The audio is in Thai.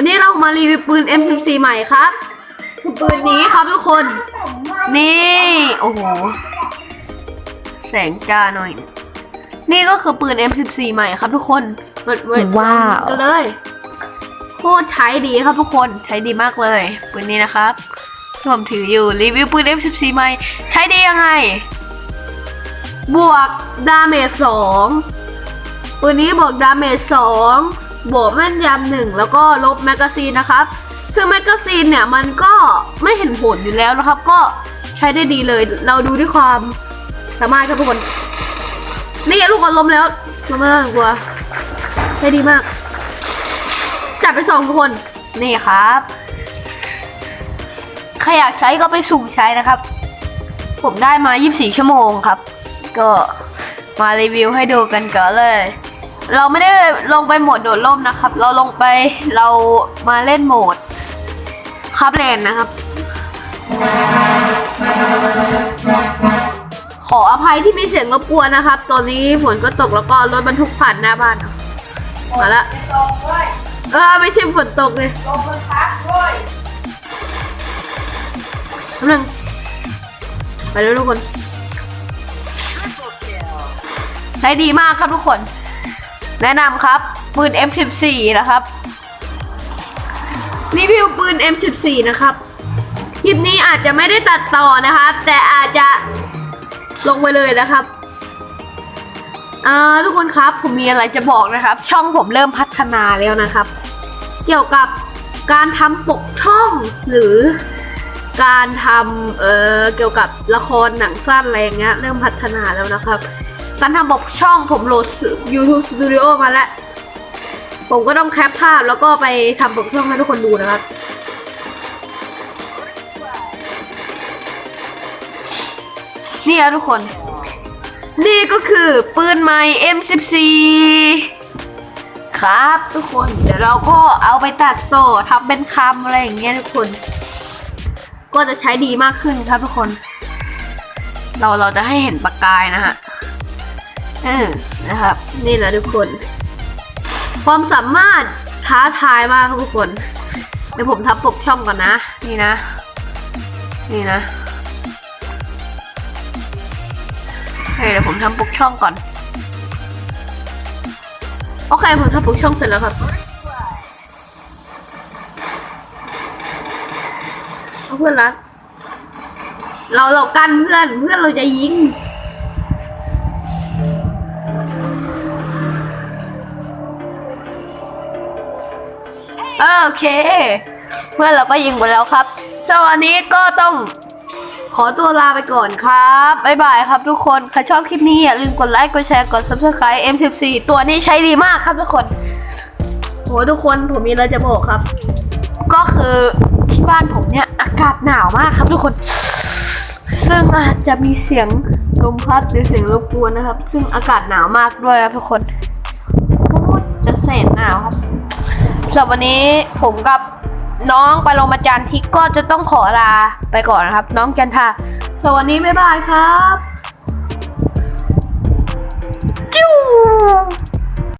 วันนี้เรามารีวิวปืน M14 ใหม่ครับคือปืนนี้ครับทุกคน นี่ โอ้โห แสงจ้าหน่อย นี่ก็คือปืน M14 ใหม่ครับทุกคนมาเว้ยว้าวกันเลย โคตรใช้ดีครับทุกคน ใช้ดีมากเลย ปืนนี้นะครับที่ผมถืออยู่รีวิวปืน M14 ใหม่ ใช้ดียังไง บวกดาเมจสองปืนนี้บวกดาเมจสอง บวกแม่นยำหนึ่งแล้วก็ลบแมกกาซีนนะครับ ซึ่งแมกกาซีนเนี่ยมันก็ไม่เห็นผลอยู่แล้วนะครับ ก็ใช้ได้ดีเลย เราดูด้วยความสามารถครับทุกคน นี่ลูกบอลล้มแล้วล้มมากกลัวใช้ดีมาก จับไปสองทุกคน นี่ครับใครอยากใช้ก็ไปสุ่มใช้นะครับ ผมได้มา 24 ชั่วโมงครับ ก็มารีวิวให้ดูกันก่อนเลย เราไม่ได้ลงไปโหมดโดดร่มนะครับ เราลงไปเรามาเล่นโหมดคับเลนนะครับ ขออภัยที่มีเสียงรบกวนนะครับ ตอนนี้ฝนก็ตกแล้วก็รถบรรทุกผ่านหน้าบ้านเนาะมาละเออไม่ใช่ฝนตกเลยกำลังไปเลยทุกคนใช้ดีมากครับทุกคน แนะนำครับ ปืน M14 นะครับ รีวิวปืน M14 นะครับ คลิปนี้อาจจะไม่ได้ตัดต่อนะครับ แต่อาจจะลงไปเลยนะครับทุกคนครับผมมีอะไรจะบอกนะครับ ช่องผมเริ่มพัฒนาแล้วนะครับ เกี่ยวกับการทำปกช่องหรือการทำเอ่อเกี่ยวกับละครหนังสั้นอะไรอย่างเงี้ยเริ่มพัฒนาแล้วนะครับ การทำปกช่องผมโหลด YouTube Studio มาแล้ว ผมก็ต้องแคปภาพแล้วก็ไปทำปกช่องให้ทุกคนดูนะครับนี่ครับทุกคน นี่ก็คือปืนใหม่ M14 ครับทุกคน เดี๋ยวเราก็เอาไปตัดต่อทำเป็นคำอะไรอย่างเงี้ยทุกคน ก็จะใช้ดีมากขึ้นครับทุกคน เราเราจะให้เห็นประกายนะฮะ ออนะครับ นี่แหละทุกคน ความสามารถท้าทายมากครับทุกคน เดี๋ยวผมทับปกช่องก่อนนะ นี่นะ นี่นะเคเดี๋ยวผมทำปกช่องก่อน โอเค ผมทำปกช่องเสร็จแล้วครับเอาเพื่อนรักเราเรากันเพื่อนเพื่อนเราจะยิง โอเค เพื่อนเราก็ยิงหมดแล้วครับสวัสดีก็ต้องขอตัวลาไปก่อนครับ บ๊ายบายครับทุกคน ใครชอบคลิปนี้อย่าลืมกดไลค์ กดแชร์ กด subscribe M14 ตัวนี้ใช้ดีมากครับทุกคน โหทุกคนผมมีอะไรจะบอกครับ ก็คือที่บ้านผมเนี่ยอากาศหนาวมากครับทุกคน ซึ่งอาจจะมีเสียงลมพัดหรือเสียงรบกวนนะครับ ซึ่งอากาศหนาวมากด้วยครับทุกคนโคตรจะแสนหนาวครับ สำหรับวันนี้ผมกับน้องปลมาจานทิกก็จะต้องขอลาไปก่อนนะครับ น้องจันทาสวัสดีบ๊ายบายครับ จิ้ว